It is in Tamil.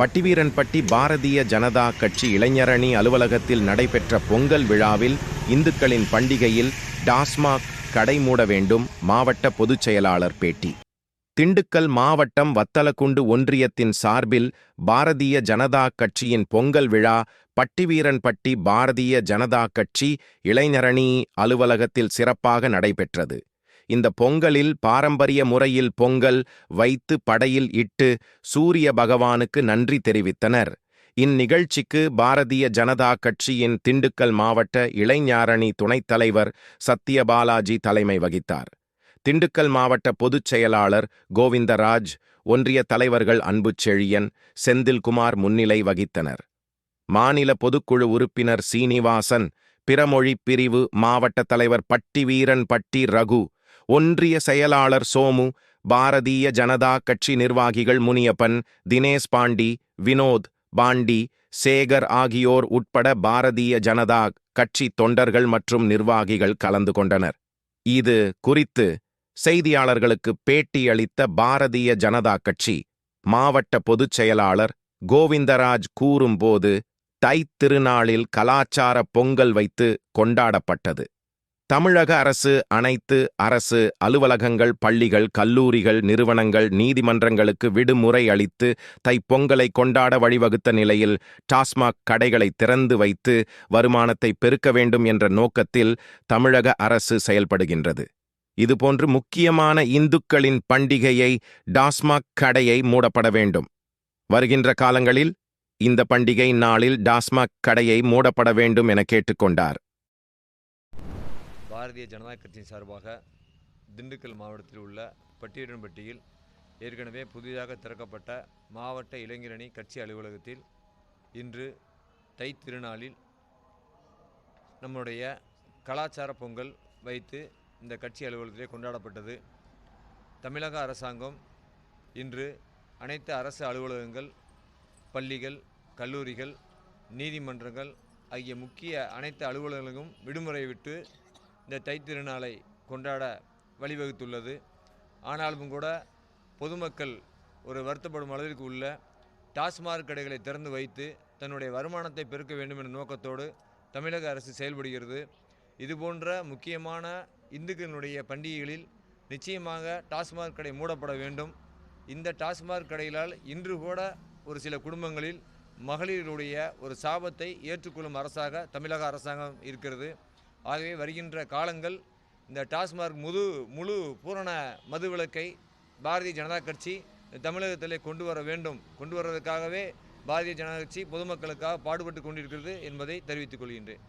பட்டிவீரன்பட்டி பாரதிய ஜனதா கட்சி இளைஞரணி அலுவலகத்தில் நடைபெற்ற பொங்கல் விழாவில் இந்துக்களின் பண்டிகையில் டாஸ்மாக் கடை மூட வேண்டும் மாவட்ட பொதுச் செயலாளர் பேட்டி. திண்டுக்கல் மாவட்டம் வத்தலக்குண்டு ஒன்றியத்தின் சார்பில் பாரதிய ஜனதா கட்சியின் பொங்கல் விழா பட்டிவீரன்பட்டி பாரதிய ஜனதா கட்சி இளைஞரணி அலுவலகத்தில் சிறப்பாக நடைபெற்றது. இந்த பொங்கலில் பாரம்பரிய முறையில் பொங்கல் வைத்து படையில் இட்டு சூரிய பகவானுக்கு நன்றி தெரிவித்தனர். இந்நிகழ்ச்சிக்கு பாரதிய ஜனதா கட்சியின் திண்டுக்கல் மாவட்ட இளைஞரணி துணைத் தலைவர் சத்யபாலாஜி தலைமை வகித்தார். திண்டுக்கல் மாவட்ட பொதுச் செயலாளர் கோவிந்தராஜ் ஒன்றிய தலைவர்கள் அன்புச்செழியன் செந்தில்குமார் முன்னிலை வகித்தனர். மாநில பொதுக்குழு உறுப்பினர் சீனிவாசன் பிறமொழி பிரிவு மாவட்ட தலைவர் பட்டிவீரன் பட்டி ரகு ஒன்றிய செயலாளர் சோமு பாரதிய ஜனதா கட்சி நிர்வாகிகள் முனியப்பன் தினேஷ் பாண்டி வினோத் பாண்டி சேகர் ஆகியோர் உட்பட பாரதிய ஜனதா கட்சி தொண்டர்கள் மற்றும் நிர்வாகிகள் கலந்து கொண்டனர். இது குறித்து செய்தியாளர்களுக்கு பேட்டியளித்த பாரதிய ஜனதா கட்சி மாவட்ட பொதுச் செயலாளர் கோவிந்தராஜ் கூறும்போது தைத் திருநாளில் கலாச்சார பொங்கல் வைத்து கொண்டாடப்பட்டது. தமிழக அரசு அனைத்து அரசு அலுவலகங்கள் பள்ளிகள் கல்லூரிகள் நிறுவனங்கள் நீதிமன்றங்களுக்கு விடுமுறை அளித்து தைப்பொங்கலை கொண்டாட வழிவகுத்த நிலையில் டாஸ்மாக் கடைகளை திறந்து வைத்து வருமானத்தை பெருக்க வேண்டும் என்ற நோக்கத்தில் தமிழக அரசு செயல்படுகின்றது. இதுபோன்று முக்கியமான இந்துக்களின் பண்டிகையை டாஸ்மாக் கடையை மூடப்பட வேண்டும். வருகின்ற காலங்களில் இந்த பண்டிகை நாளில் டாஸ்மாக் கடையை மூடப்பட வேண்டும் என கேட்டுக்கொண்டார். பாரதிய ஜனதா கட்சியின் சார்பாக திண்டுக்கல் மாவட்டத்தில் உள்ள பட்டியடன்பட்டியில் ஏற்கனவே புதிதாக திறக்கப்பட்ட மாவட்ட இளைஞரணி கட்சி அலுவலகத்தில் இன்று தை திருநாளில் நம்முடைய கலாச்சார பொங்கல் வைத்து இந்த கட்சி அலுவலகத்திலே கொண்டாடப்பட்டது. தமிழக அரசாங்கம் இன்று அனைத்து அரசு அலுவலகங்கள் பள்ளிகள் கல்லூரிகள் நீதிமன்றங்கள் ஆகிய முக்கிய அனைத்து அலுவலகங்களும் விடுமுறை விட்டு இந்த தைத்திருநாளை கொண்டாட வழிவகுத்துள்ளது. ஆனாலும் கூட பொதுமக்கள் ஒரு வருத்தப்படும் அளவிற்கு உள்ள டாஸ்மாக் கடைகளை திறந்து வைத்து தன்னுடைய வருமானத்தை பெருக்க வேண்டும் என்ற நோக்கத்தோடு தமிழக அரசு செயல்படுகிறது. இதுபோன்ற முக்கியமான இந்துக்களினுடைய பண்டிகைகளில் நிச்சயமாக டாஸ்மாக் கடை மூடப்பட வேண்டும். இந்த டாஸ்மாக் கடைகளால் இன்று கூட ஒரு சில குடும்பங்களில் மகளிருடைய ஒரு சாபத்தை ஏற்றுக்கொள்ளும் அரசாக தமிழக அரசாங்கம் இருக்கிறது. ஆகவே வருகின்ற காலங்கள் இந்த டாஸ்மாக் முது முழு பூரண மதுவிலக்கை பாரதிய ஜனதா கட்சி தமிழகத்திலே கொண்டு வர வேண்டும். கொண்டு வருவதற்காகவே பாரதிய ஜனதா கட்சி பொதுமக்களுக்காக பாடுபட்டு கொண்டிருக்கிறது என்பதை தெரிவித்துக் கொள்கின்றேன்.